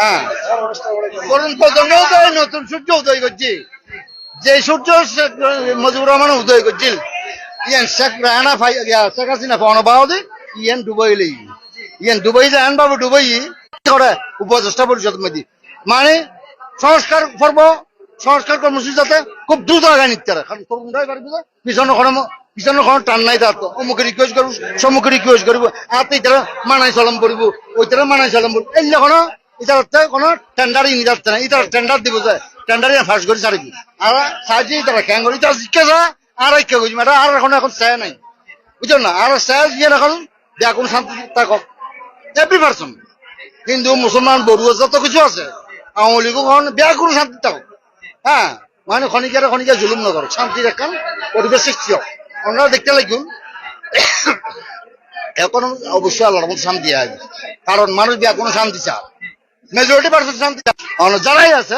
হ্যাঁ। নতুন সূর্য উদয় করছে। যে সূর্য মুজিবুর রহমান উদয় করছিল। ইয়ান শেখ রায়না ফাই শেখ হাসিনা পাওয়ানো বাউদি ইয়ান ডুবাই লই। ইয়ান ডুবাই যান বাবু ডুবাই, করে উপদেষ্টা পরিষদ মধ্যে। মানে সংস্কার করব সংস্কার কর্মসূচি যাতে খুব দ্রুত আগায় নিতে পারে। কারণ তরুণরাই পারবে যে পিছনে পিছনে কোনো টান নাই তার তো। অমুকে রিকোয়েস্ট করব সম্মুখে রিকোয়েস্ট করব আর তো মানাই চলম করব, ওইটারা মানাই চলম করব। এই ইতার কোনো টেন্ডারই নিয়ে যাচ্ছে না ইতার টেন্ডার দিব যে টেন্ডারই ফার্স্ট করে ছাড়বি আর ক্যাং করি আর আর এখন এখন চায় নাই। না আর চায় এখন ব্যাকুন শান্তি থাকক এভরি পার্সন হিন্দু মুসলমান যত কিছু আছে, আওয়ামী লীগ এখন ব্যাকুন শান্তি থাকক হ্যাঁ মানে খনিকারে খনিকা জুলুম নগর শান্তির এখন পরিবেশ সৃষ্টি হোক ওনারা দেখতে লাগুন এখন অবশ্যই আল্লাহর মতো শান্তি আছে কারণ মানুষ বিয়া কোনো শান্তি চায় মেজরিটি পার্সেন্ট শান্তি যারাই আছে